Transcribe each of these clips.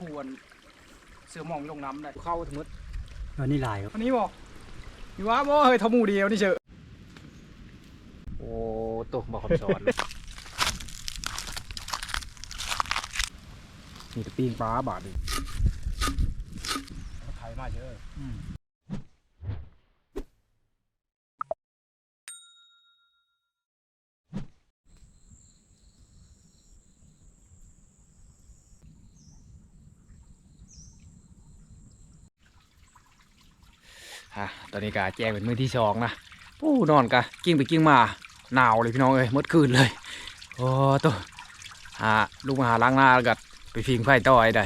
ควรเสือหมองลงน้ำได้เข้าทั้งหมดอันนี้ลายครับอันนี้บอกอยู่ว่าบ่เฮ้ยทอหมูเดียวนี่เชอะโอ้ตัวบอกคำสอนมีแต่ปิ้งปลาบาทดิไทยมาเยอะ นนี้กาแจ้งเป็นมือที่สองนะปู้นอนกะกิ้งไปกิ้งมาหนาวเลยพี่น้องเอ้ยหมดคืนเลยโอ้ตัวหาลูกมาหาล้างหน้าแล้วก็ไปพิงไฟต่อไอ้ได้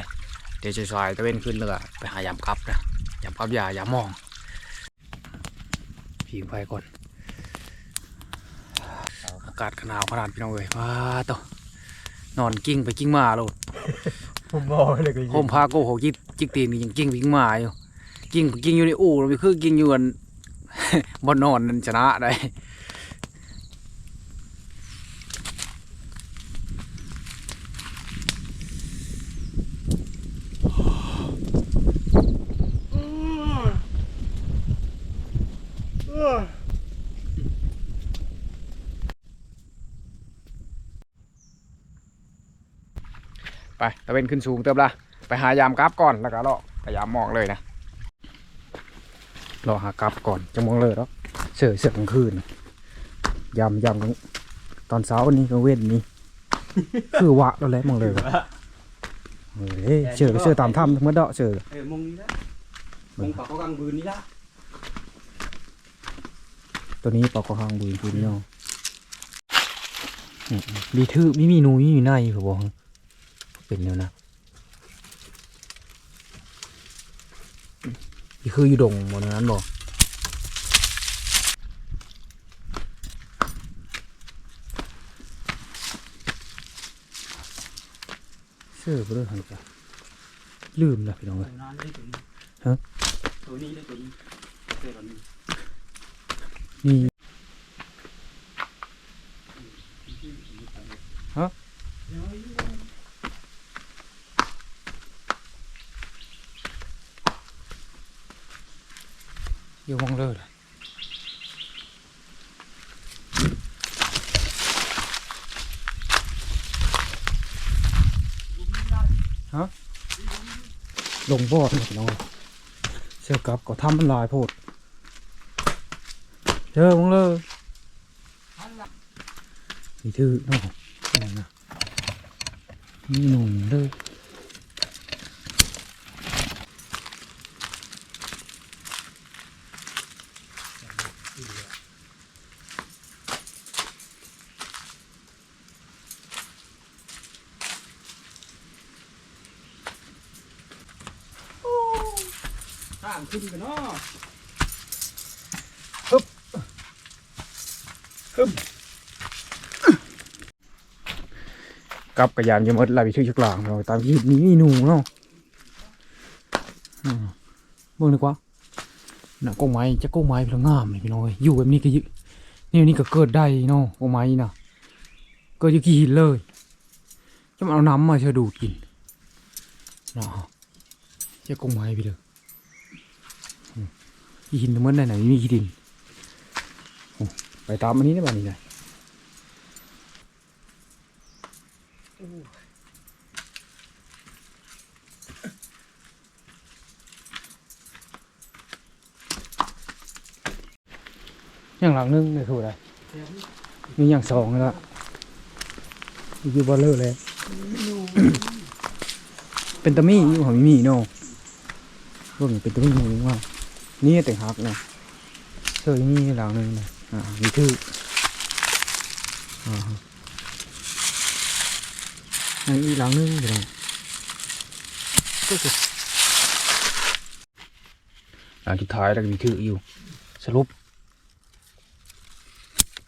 เดี๋ยวจะซอยตะเวนขึ้นแล้วก็ไปหายามกับนะยามกับยายามองพิงไฟก่อนอากาศขนาวขนาดพี่น้องเอ้ยว้าตัวนอนกิ้งไปกิ้งมาโลดผมบอกเลยก็โฮมพาโก้หกจิกจิกตีนนี่ยังกิ้งไปกิ้งมาอยู่ กิ้งกิ้งอยู่ในอู่เราไปคือกิ้งอยู่อันบนนอนนั่นชนะได้ไปตะเวนขึ้นสูงเติมละไปหายามกราฟก่อนแล้วก็เลาะพยายามมองเลยนะ รอหากราฟก่อนจะมองเลยแล้วเสือเสือกลางคืนยามยามกลางตอนเช้านี้กลางเว้นนี้ คือวะแล้วแหละมองเลยว่ะเฮ้ยเสือก็เสือตามถ้ำทั้งหมดเดาะเสือเออมงนี้ละมงปากเขากลางบืนนี่ละตัวนี้ปอกกระหังบุยคือนี่เนาะอืมมีทื่อมีมีหนูมีอยู่ในผมบอกเป็นแล้วนะ นี่คืออยู่ดงหมดนั้นบอกเสื้อเบลอหันจ้ะลืมแล้วพี่น้องเอ้ยตัวนั้นได้ตัวนี้ฮะตัวนี้ได้ตัวนี้เจอตัวนี้ นี่อยู่มองเลยเลย ฮะลงบ่อพี่น้องเชื่อกับก็ทำมันลายโพดเจอมึงเลยนี่ถือเนาะอะไรนะนี่หนุ่มเลย ขึ้นกันเนาะฮึมฮึมกับกระยานอยมดลายไปชื่อชุกหลางเราตามที่นี้มีหนูเนาะอืมเบิ่งดีกว่าน่ะกงไม้จะกงไม้พลังงามเลยพี่น้อยอยู่แบบนี้ก็ยึนี่นี่ก็เกิดได้เนาะกงไม้น่ะเกิดอยู่กี่หินเลยจะมาเอาน้ำมาเชื่อดูดกินเนาะจะกงไม้ไปเลย มกี่หินทั้งหมดไหนไหนมีกีดิน ไปตามอันนี้ได้บ้านี่ไงอย่างหลังนึงเลยถูกเลยมีอย่างสองเลยละอยู่บอลเลอร์เลยเป็นตะมี่อยู่ของมีโน่เบิ่งเป็นตะมี่หมูว่า นี่แต่งหักนะเสื้อมีหลังนึงนะอ่ามีทื่ออ่าฮะอันนี้หลังนึงเลยวนะก็คือหลังสุดท้ายแล้วก็มีทื่ออยู่สรุป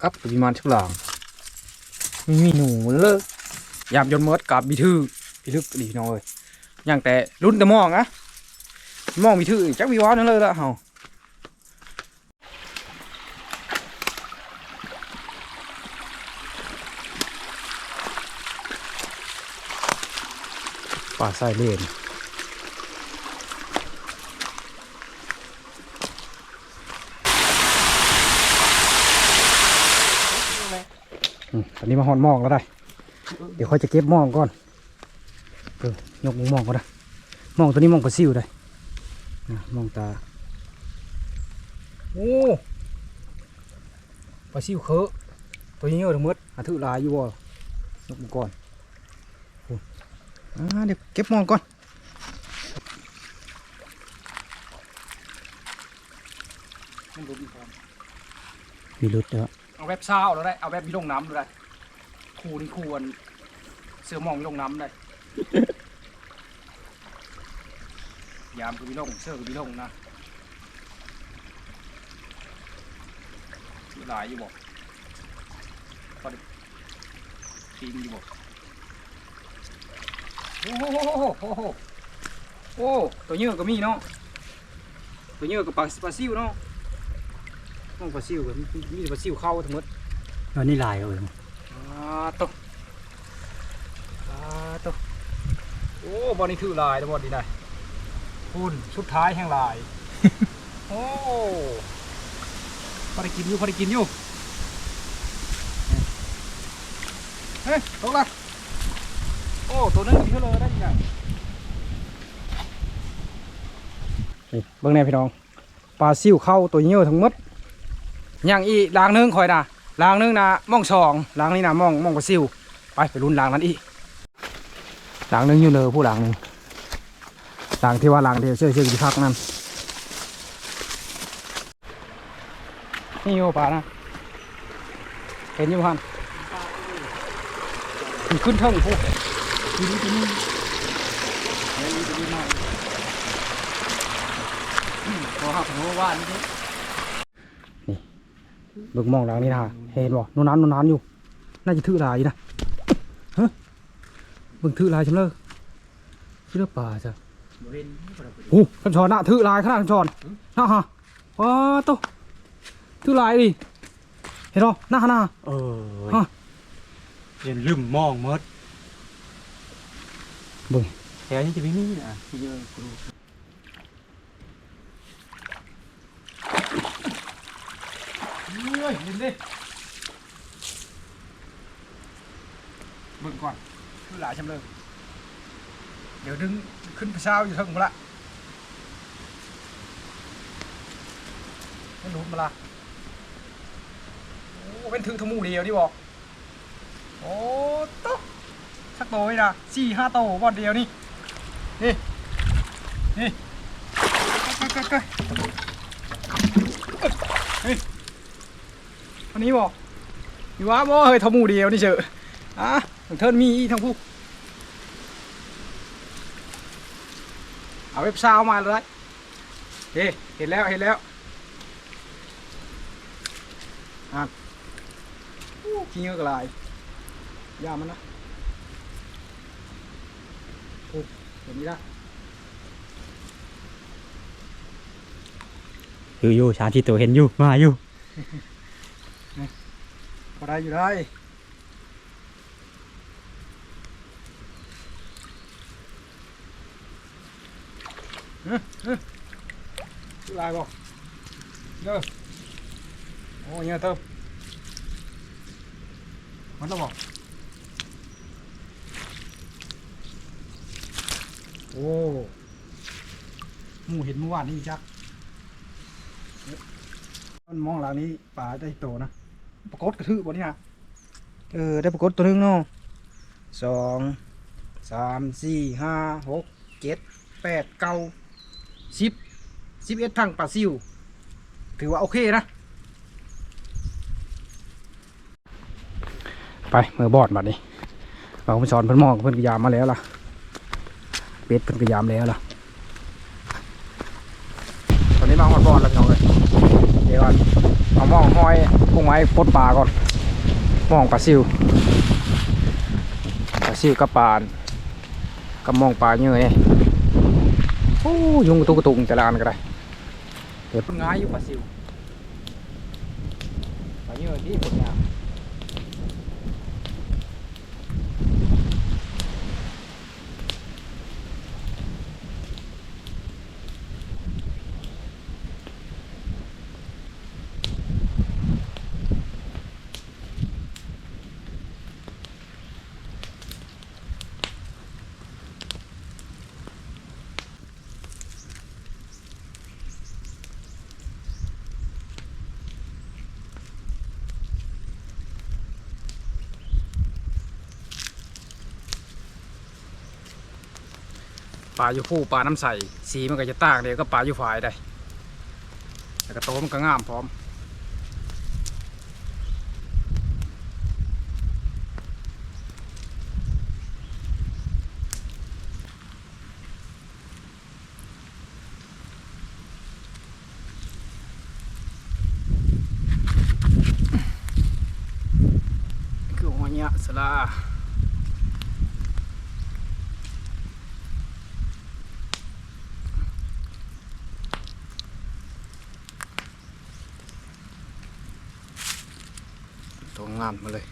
ครับปริมาณชุกหลางไม่มีหนูเลยยามยนต์มดกับมีทื่อพี่ลึกดีน้อยอย่างแต่รุ่นแต่มองอะ มองมีถือจักมีว้านั่นเลยละเฮาป่าใส่เลนอันนี้มาหอนมองแล้วได้ เดี๋ยวค่อยจะเก็บมองก่อนเออยกมองก็ได้ มองตัวนี้มองกระซิวได้ มองตา โอ้ปลาซิวเคอะตัวนี้เยอะทั้งหมดหาถือหลายอยู่บ่ยกมือก่อนโอ้อ่าเดี๋ยวเก็บหมองก่อนมันรุนพร้อมมีรุดเด้อเอาแบบเช้าแล้วได้ เอาแบบมีลงน้ำแล้วได้ครูนี่ครูอันเสือหมองมีลงน้ำได้ ยามคือมีลงเสื้อคือมีลงนะมีหลายอยู่บอกพอดีทีมอยู่บอกโอ้โหโอ้โหโอ้ตัวเยอะก็มีเนาะตัวเยอะก็ปลาปลาซิวเนาะน้องปลาซิวก็มีมีแต่ปลาซิวเข้าทั้งหมดอันนี้ลายเอาเองอ่าตกอ่าตกโอ้บอลนี่ถือลายนะบอลนี่ได้ คุณชุดท้ายแห่งลาย โอ้พอได้กินอยู่พอได้กินอยู่เฮ้ยตกละโอ้ ตัวนั้นกินเท่าเลยได้ยังไงนี่เบิ่งแน่พี่น้องปลาซิวเข้าตัวเยอะทั้งหมดอย่างอีลางหนึงคอยนะลางหนึงนะหมองสองลางนี้นะหมองหมองปลาซิวไปไปรุ่นลางนั้นอีกลางหนึงอยู่เลยผู้ลางหนึง ลางที่ว่าลางเดียวเชื่อเชื่อที่พักนั่นนี่โอปลานะเห็นอยู่พันขึ้นเท่งผู้ทีนี้ทีนี้เฮ้ยทีนี้มาอืมพอหักหัวว่านนี่บิ่งมองหลังนี่ท่าเห็นบ่นูนนานนูนนานอยู่ น่าจะถือลายนะฮะเบิ่งถือลายจังเลยชื่อเรื่องป่าจ้ะ บริเวณนี้ก็ได้โอ้ขันชอนน่ะถือหลายขนาดขันชอนน่าฮะว้าโตถือหลายดิเห็นบ่หน้าหน้าเออฮะเรียนลืมมองหมดเบิ่งแถวนี้จะไม่มีนะเยอะครูเฮ้ยเห็นดิเบิ่งก่อนถือหลายจังเลย เดี๋ยวดึงขึ้นไปเช้าอยู่เทิงมาละไมันหลุดมาละโอ้เป็นถือทมูเดียวนี่บอกโอ้โต๊ะสักโตนี่นะสี่ห้าโตบอลเดียวนี่นี่นี่ก็ก็ก็นี่อันนี้บอกอยู่ว่าบ่เฮ้ยทมูเดียวนี่เฉยอะเทินมีอีกทาง เอาเว็บซาวมาเลยเฮ้เห็นแล้วเห็นแล้วอะอู้ขี้เงือกลายยามันนะโอ้เห็นนี้ละอยู่อยู่ชาที่ตัวเห็นอยู่มาอยู่ พอได้อยู่ได้ เฮ้ยเฮ้ยชื่ออะไรบอกเด้อโอ้ยเติมมันต้องบอกโอ้หมูเห็นเมื่อวานนี่จักมันมองหลังนี้ป่าได้โตนะปรากฏกระทืบบนนี้ฮะเออได้ปรากฏตัวนึงเนาะสองสามสี่ห้าหกเจ็ดแปดเก้า สิบสิบเอ็ดพังปลาซิว ถือว่าโอเคนะ ไปมือบอดบัดนี้เราไปสอนเพิ่อนมองเพิ่อนกยามมาแล้วล่ะ เป็ดเพิ่อนกยามแล้วล่ะ ตอนนี้มาหอดบอดแล้วพี่น้องเลยเดี๋ยวก่อนเอาหมองห้อยกุ้งไม้ปดปลาก่อนหมองปลาซิวปลาซิวกับปานกับหมองปลาเยอะเนี่ย โอ้ยุงกระตุกกระตุกแต่ละอันก็ได้เดี๋ยวงง่ายอยู่ปลาซิวปลาเยอะที่ผลงาน ปลาอยู่ผู้ปลาน้ำใสสีมันก็จะต่างเดียวก็ปลาอยู่ฝ่ายได้แต่ก็โตมันก็งามพร้อมคือหัวเนี้ยสลาามมาเลย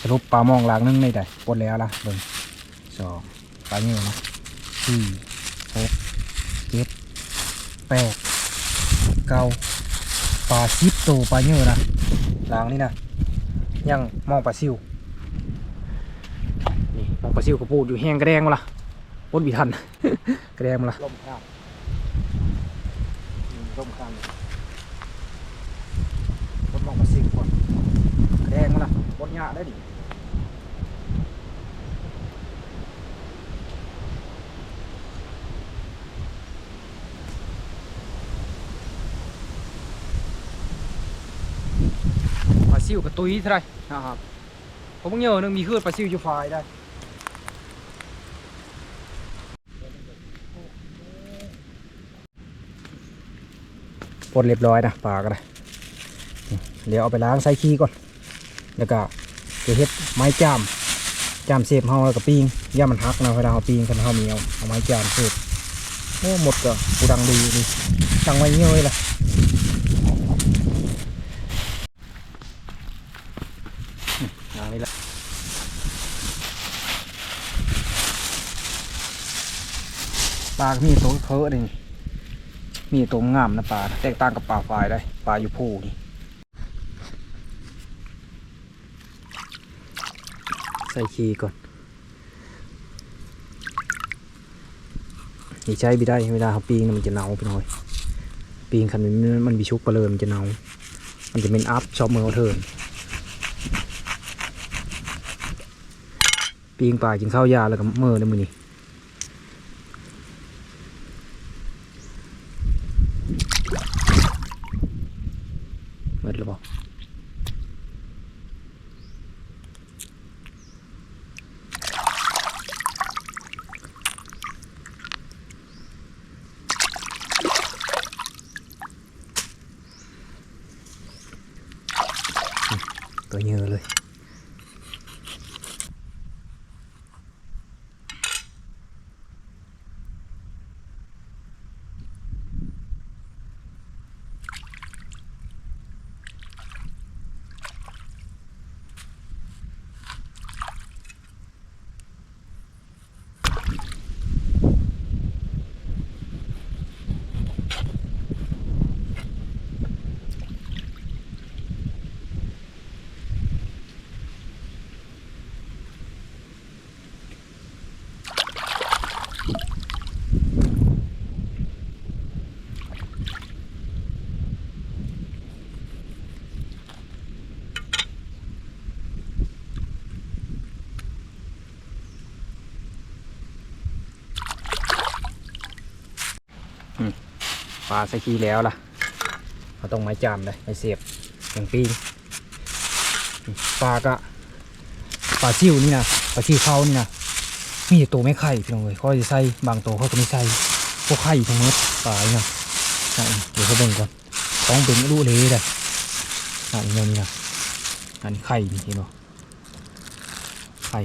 สรุปปลามองหลางนึงในใดปดแล้วล่ะเบิ่งสองปลาเงี้ยนะสี่หกเจ็ดแปดเก้าปลาสิบตัวปลาเงี้ยนะหลางนี่นะ ยังมองปลาซิวนี่มองปลาซิวกระปูดอยู่แห้งกระแดงมาละปลดบีทัน กระแดงมาละลมข้ามลมข้ามปลดมองปลาซิวก่อนกระแดงมาละปลดหญ้าได้ดิ ซิวกับตุ้ยเท่าไหรนะครับผมเงยนึงมีขึ้นปลาซิวอยู่ฝ่ายได้ปลดเรียบร้อยนะปลาก็ได้เดี๋ยวเอาไปล้างใส่ขี้ก่อน แล้วก็จะเฮ็ดไม้จามจามเสียบเฮาแล้วก็ปิ้งย่ามันหักนะเวลาเฮาปิ้งคันเฮามีเอาเอาไม้จามเสียบโอ้หมดก็ปูดังดีดีสั่งไว้เยอะเลยล่ะ อย่างนี้แหละปลากมีตัวเคอะนี่มีตัวงามนะปลาแตกต่างกับปลาฝายได้ปลาอยู่ผู้นี่ใส่ขีก่อนนี่ใช้ไม่ได้เวลาเขาปีงน่ะมันจะเน่าไปหน่อยปีงคันมันมันมีชุกไปเลยมันจะเน่ามันจะเป็นอัพชอบมือเขาเทินปีงป่ากินข้าวยาแล้วก็เมื่อในมือนี่เมื่อหรือเปล่า ตั ปลาใส่ขี้แล้วล่ะเราต้องไม้จามเลยไม้เสียบอย่างปีนปลาก็ปลาซิวนี่นะปลาซิวเขานี่นะมีตัวไม่ไข่พี่น้องเลยเขาจะใส่บางตัวเขาก็ไม่ใส่พวกไข่ทั้งหมดปลาเนี่ยนะเดี๋ยวเขาเบ่งก่อนต้องเป็นรูเลยเลยอันนี้นี่นะอันไข่นี่เห็นบ่ไข่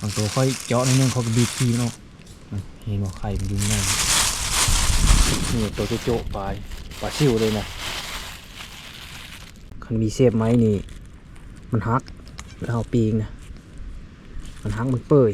บางตัวค่อยเจาะนิดนึงเขาก็บีบทีเนาะ เห็นว่าไข่มันยุ่งง่ายนี่ตัวโจโจะปลาปลาซิวเลยนะคันมีเสียบไหมนี่ มันฮักแล้วเอาปีงนะ มันฮักมันเปื่อย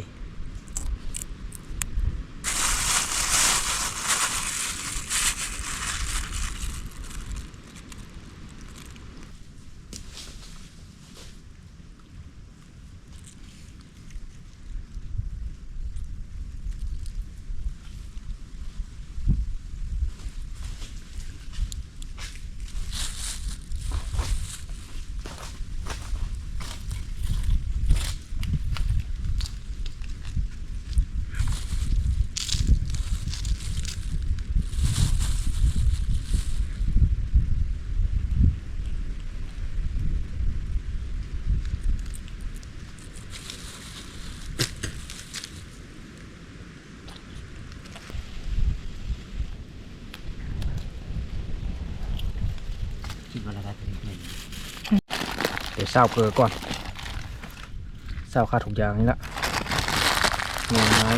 าวเกลือก่อนสาวค่าถุกยางนี่ละหน่อไม้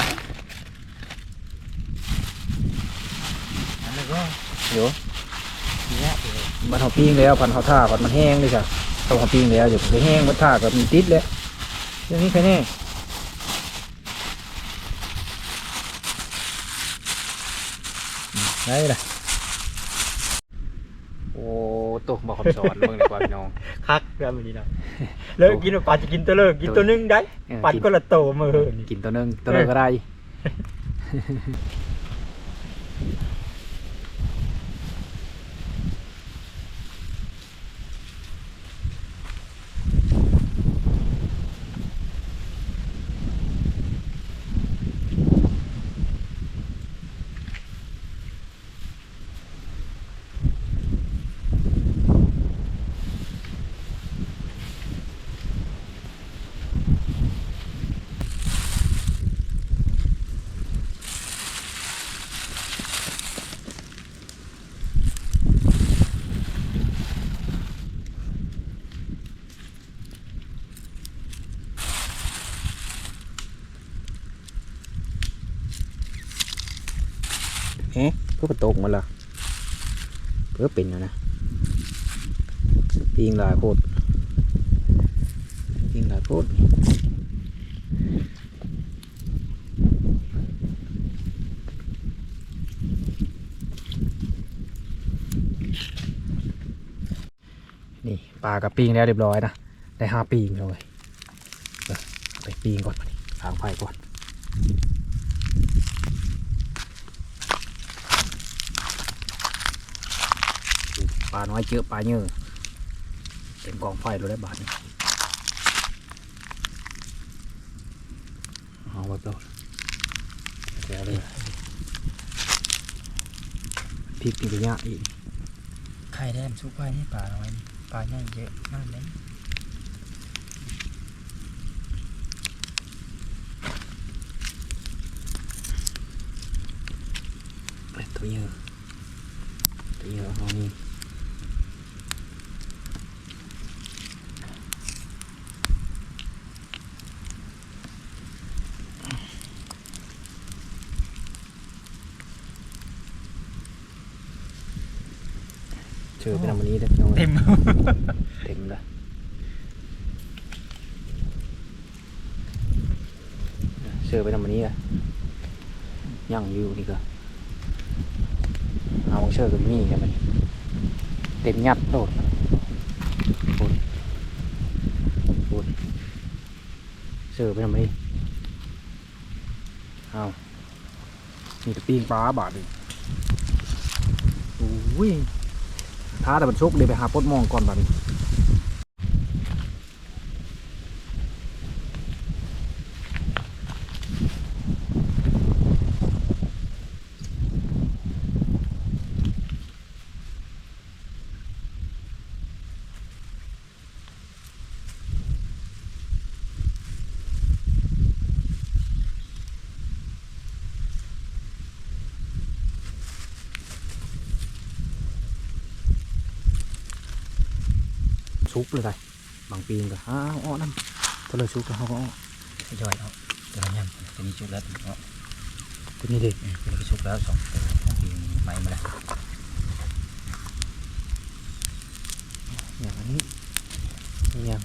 อันนี้ก็เดี๋ยวเนี่ยมันเขาปิ้งแล้วพันเขาท่าพันมันแห้งเลยจ้ะต้องเขาปิ้งแล้วเดี๋ยวไปแห้งมันท่ากับมีติดแล้วเรื่องนี้แค่นี้ได้เลย ตกบอกคำสอนเบิ่งดีกว่าพี่น้อง คักแบบนี้นะแล้วกินปลาจะกินตัวเลิกกินตัวหนึงได้เออ ปัดก็ละโตมือนี่ กินตัวหนึงตัวนึงก็ได้ เอ๊ะเพื่อปตกมันละเพื่อเป็นนะนะปิงลายโคตรปิงลายโคตรนี่ปลากับปิงแล้วเรียบร้อยนะได้ห้าปิงเลยไปปิงก่อนมาดิทางไฟก่อน ปลาน้อยเจอปลาเยอะเต็มกองไฟเราได้บาทนี่เอาไว้ก่อนแกเลยพริกนี่ก็ยากอีกไข่แดมซุกไว้ให้ปลาน้อยปลาใหญ่เยอะมากเลยตัวเยอะตัวเยอะเอานี่ เจอไปทำอันนี้ได้พี่น้องเต็ม เต็มเลยเชื่อไปทำอันนี้อะย่างอยู่นี่ก็เอาของเชื่อกับมีกันมันเต็มยัดโดดโดดโดดเชื่อไปทำอันนี้เอานี่จะปิ้งปลาบาทเลยโอ้ย ท้าแต่บันชุกเลยไปหาปดมองก่อนบัดนี้ ซุปเลยไงบางปีนก็อ้าวอ้อน้ำตัวเลยซุปก็อ้าวอ้อย่อยเนาะตัวนี้ตัวนี้ชุกแล้วเนาะตัวนี้เด็กตัวนี้ชุกแล้วสองตัวของปีใหม่มาแล้วอย่างอันนี้นี่ยัง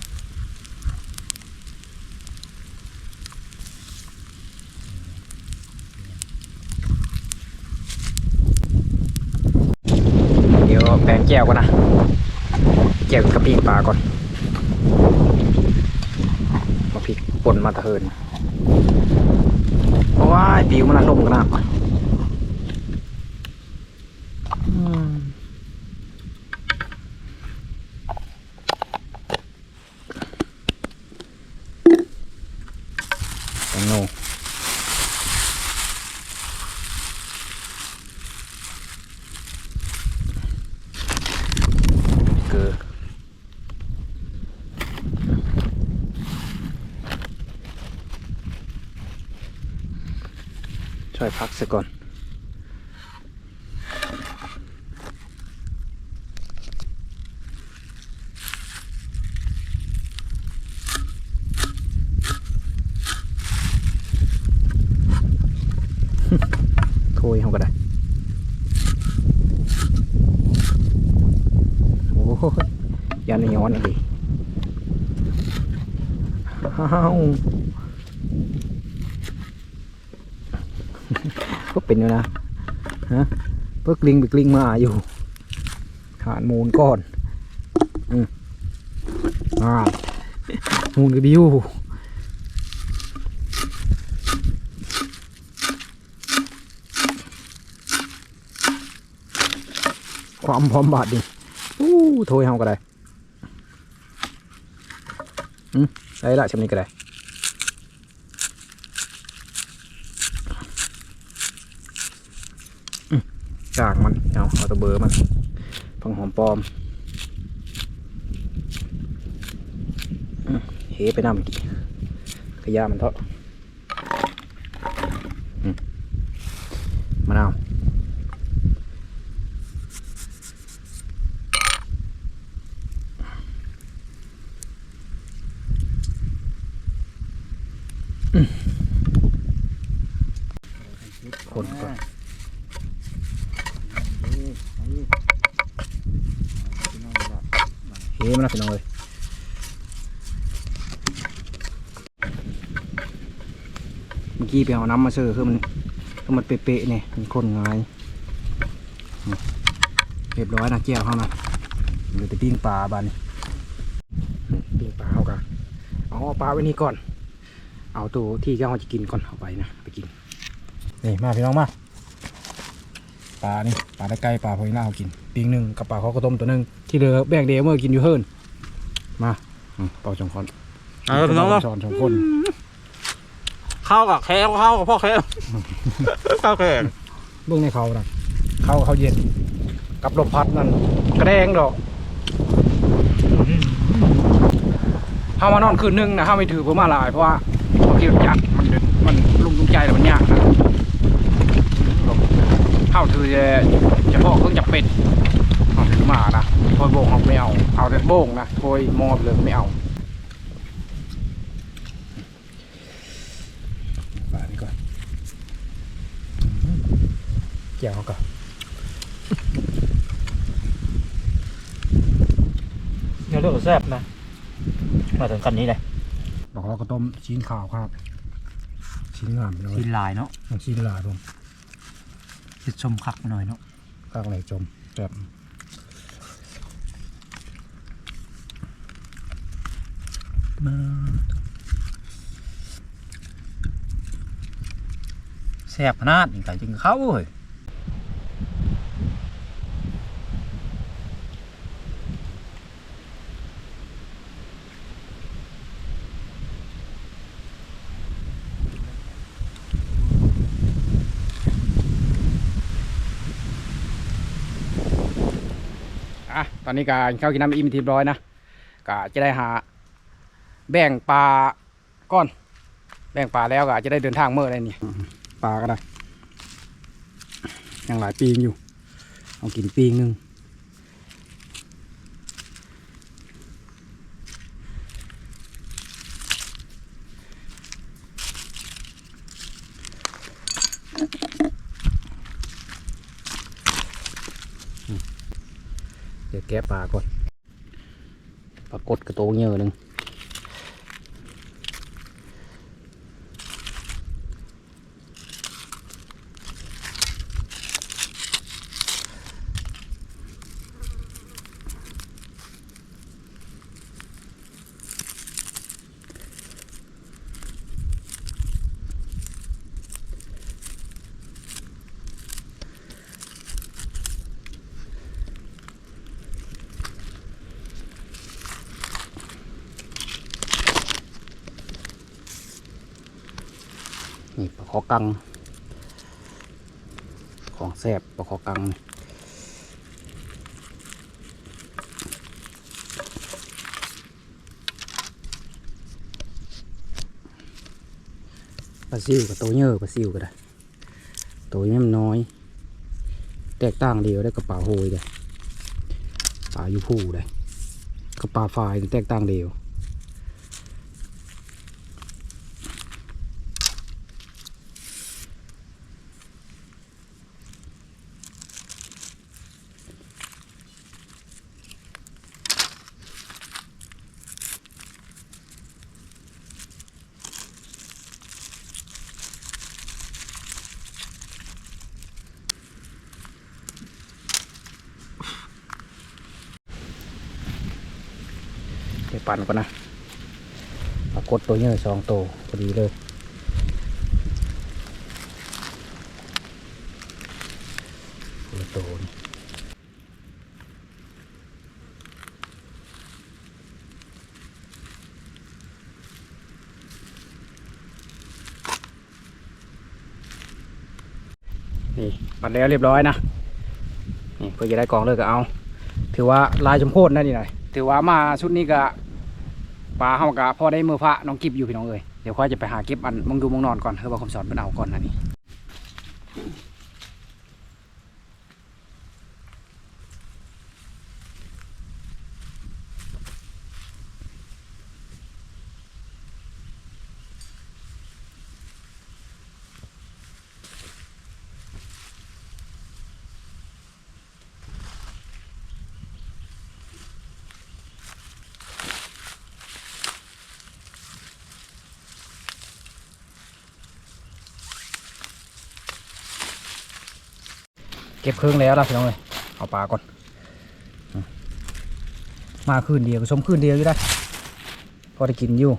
เดี๋ยวแปลงแก้วก่อนนะแก้วกระปิ้งปลาก่อนมาพริกป่นมาตะเฮินเพราะว่าไอ้ปิวมันน่ะลงกันนะอืม แตงโมเกลือ ช่วยพักซะก่อน อ ยเขาก็ได้โอ้โหยันย้อนอะไรอ้าวก็เป็นอยู่นะฮะ เพิ่งกลิงไปกลิงมาอยู่ฐานมูลก้อนอ่ามูลก็ดิวความพร้อมบาดดิอู้โทยเฮาก็ได้อืมใส่ละชำนี้ก็ได้อืม จางมันเอาเอาตะเบอร์มันพังหอมปลอมอเฮไปนำดิขยะมันเถอะมมะนาวคนก่อน เฮ้มันนะพี่น้องเลยเมื่อกี้ไปเอาน้ำมาเชื่อคือมันคือมันเป๊ะๆเนี่ยมันคนง่ายเรียบร้อยนะแก้วเขานะเหลือแต่ปิ้งปลาบานปิ้งปลาเขากันเอาปลาไว้นี่ก่อน เอาตัวที่เขาจะกินก่อนเอาไปนะไปกินนี่มาพี่น้องมาปลานี่ปลาตะไคร้ปลาพอยหน้าเขากินปีงหนึ่งกับปลาเขากระต้มตัวหนึ่ง ที่เหลือแบ่งเดยวเมื่อกินอยู่เฮิรนมาอืมเป่าจงคอนเอาพี่น้องช้อนสองคนข้าวกับแค่ข้าวกับพ่อแค่ข้าวแค่เบื้องในเขานะเขาเขาเย็น กับลมพัดนั่นกระแดงดอกเฮามานอนคืนหนึงนะเฮาไม่ถือเพื่อมาหลายเพราะว่าเขาคิดว่าจักมันเดินมันลุงลุงใจแต่มันยากนะเฮาถือจะเฉพาะเครื่องจับเป็ด เฮาถือมานะโทยโบงเขาไม่เอา เอาแต่โบงนะโทยมอบเลยไม่เอาฝานี่ก่อนเกี่ยวเขาก่อนเนื้อเลือดแซ่บนะ มาถึงกันนี้เลยดอกเราก็ต้มชิ้นขาวครับ ชิ้นงามเลยกินลายเนาะชิ้นลาดมคิดชมคักหน่อยเนาะข้างไหนจมแบบ มาแซ่บขนาดนี่ไก่จึงเข้าเว้ยอะตอนนี้การเข้ากินน้ำอิ่มทีร้อยนะก็จะได้หา แบ่งปลาก้อน แบ่งปลาแล้วก็จะได้เดินทางเมื่อไรนี่ปลาก็ได้ยังหลายปีงอยู่เอากินปีงหนึ่งเดี๋ยวแกะปลาก่อนปลากดกระโตเยอะหนึ่ง กัง ของแซบปลาคอกังนี่ปลาซิวกับตัวเยอะปลาซิวก็ได้ตัวนี้มันน้อย แตกต่างเดียวได้กับปลาโฮยเลยปลายูพูเลยกับปลาฝายแตกต่างเดียว อ ปั่นก่อนนะเอากด ตัวเยสองตัวพอดีเลยนละตัวนี่นี่ปั่นแล้วเรียบร้อยนะนี่เพื่อจะได้กองเลยก็เอา ถือว่าลายจมพดนะนี่หน่อยถือว่ามาชุดนี้ก็ ปลาเฮากะพอได้มือพระน้องกิบอยู่พี่น้องเอ้ยเดี๋ยวค่อยจะไปหาเก็บอันมองดูมองนอนก่อนคือว่าคำสอนเป็นเอาก่อนนะนี่ เก็บเครื่องแล้วล่ะพี่น้องเลยเอาปลาก่อนมมาคืนเดียวก็ชมคืนเดียวอยู่ได้พอได้กินอยู่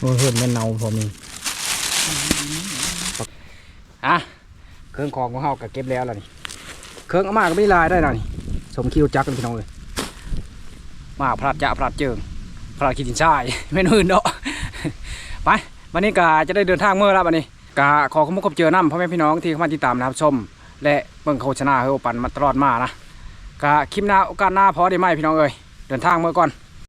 โอ้ยเพื่อนแม่นเนาพอมีอะเครื่อง ของของเฮาก็เก็บแล้วล่ะนี่เครื่องเอามาก็ไม่ลายได้ล่ะนี่สมคิวจักกันพี่น้องเลยมาพลาดจะพลาดเจิงพลาดขีดินชายไม่นื่นเนาะไปวันนี้ก็จะได้เดินทางเมื่อแล้ววันนี้ก็ขอขอบคุณขอบเจอน้ำพ่อแม่พี่น้องที่เข้ามาติดตามนะครับชม และเบิ่งโฆษณาเฮาปันมาตลอดมานะก็คลิปหน้าโอกาสหน้าพอได้ไหมพี่น้องเอ้ยเดินทางเมื่อก่อน